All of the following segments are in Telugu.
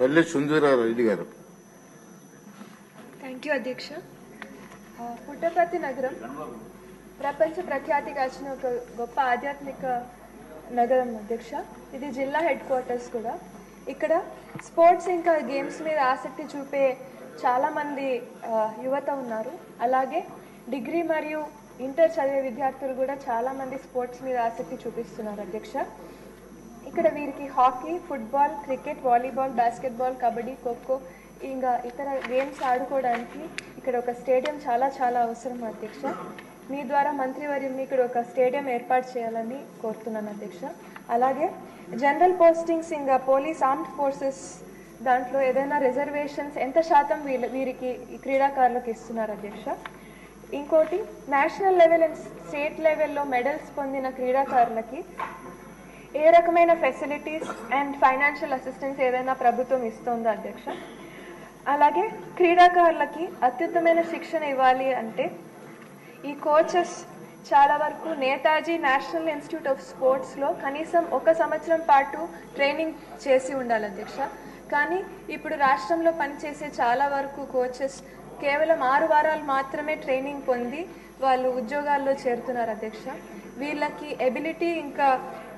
తల్లి సుందరారెడ్డి గారు. థ్యాంక్ యూ అధ్యక్ష. పుట్టపర్తి నగరం ప్రపంచ ప్రఖ్యాతిగాచిన ఒక గొప్ప ఆధ్యాత్మిక నగరం అధ్యక్ష. ఇది జిల్లా హెడ్ క్వార్టర్స్ కూడా. ఇక్కడ స్పోర్ట్స్ ఇంకా గేమ్స్ మీద ఆసక్తి చూపే చాలామంది యువత ఉన్నారు. అలాగే డిగ్రీ మరియు ఇంటర్ చదివే విద్యార్థులు కూడా చాలామంది స్పోర్ట్స్ మీద ఆసక్తి చూపిస్తున్నారు అధ్యక్ష. ఇక్కడ వీరికి hockey football cricket volleyball basketball kabaddi kho kho ఇంకా ఇతర గేమ్స్ ఆడుకోవడానికి ఇక్కడ ఒక స్టేడియం చాలా చాలా అవసరం అధ్యక్ష. మీ ద్వారా మంత్రివర్యుని ఇక్కడ ఒక స్టేడియం ఏర్పాటు చేయాలని కోరుతున్నాను అధ్యక్ష. అలాగే జనరల్ పోస్టింగ్స్ ఇంకా పోలీస్ ఆర్మ్డ్ ఫోర్సెస్ దాంట్లో ఏదైనా రిజర్వేషన్స్ ఎంత శాతం వీళ్ళ వీరికి క్రీడాకారులకు ఇస్తున్నారు అధ్యక్ష? ఇంకోటి నేషనల్ లెవెల్ అండ్ స్టేట్ లెవెల్లో మెడల్స్ పొందిన క్రీడాకారులకి ఏ రకమైన ఫెసిలిటీస్ అండ్ ఫైనాన్షియల్ అసిస్టెన్స్ ఏదైనా ప్రభుత్వం ఇస్తుందా అధ్యక్ష? అలాగే క్రీడాకారులకి అత్యుత్తమైన శిక్షణ ఇవ్వాలి అంటే ఈ కోచెస్ చాలా వరకు నేతాజీ నేషనల్ ఇన్స్టిట్యూట్ ఆఫ్ స్పోర్ట్స్లో కనీసం ఒక సంవత్సరం పాటు ట్రైనింగ్ చేసి ఉండాలి అధ్యక్ష. కానీ ఇప్పుడు రాష్ట్రంలో పనిచేసే చాలా వరకు కోచెస్ కేవలం ఆరు వారాలు మాత్రమే ట్రైనింగ్ పొంది వాళ్ళు ఉద్యోగాల్లో చేరుతున్నారు అధ్యక్ష. వీళ్ళకి ఎబిలిటీ ఇంకా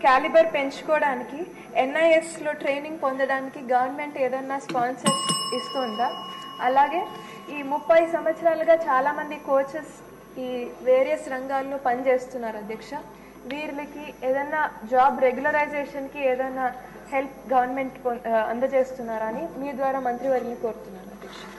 క్యాలిబర్ పెంచుకోవడానికి ఎన్ఐఎస్లో ట్రైనింగ్ పొందడానికి గవర్నమెంట్ ఏదన్నా స్పాన్సర్ ఇస్తుందా? అలాగే ఈ ముప్పై సంవత్సరాలుగా చాలామంది కోచెస్ ఈ వేరియస్ రంగాల్లో పనిచేస్తున్నారు అధ్యక్ష. వీళ్ళకి ఏదైనా జాబ్ రెగ్యులరైజేషన్కి ఏదైనా హెల్ప్ గవర్నమెంట్ అందజేస్తున్నారని అందజేస్తున్నారా అని మీ ద్వారా మంత్రివర్యుని కోరుతున్నాను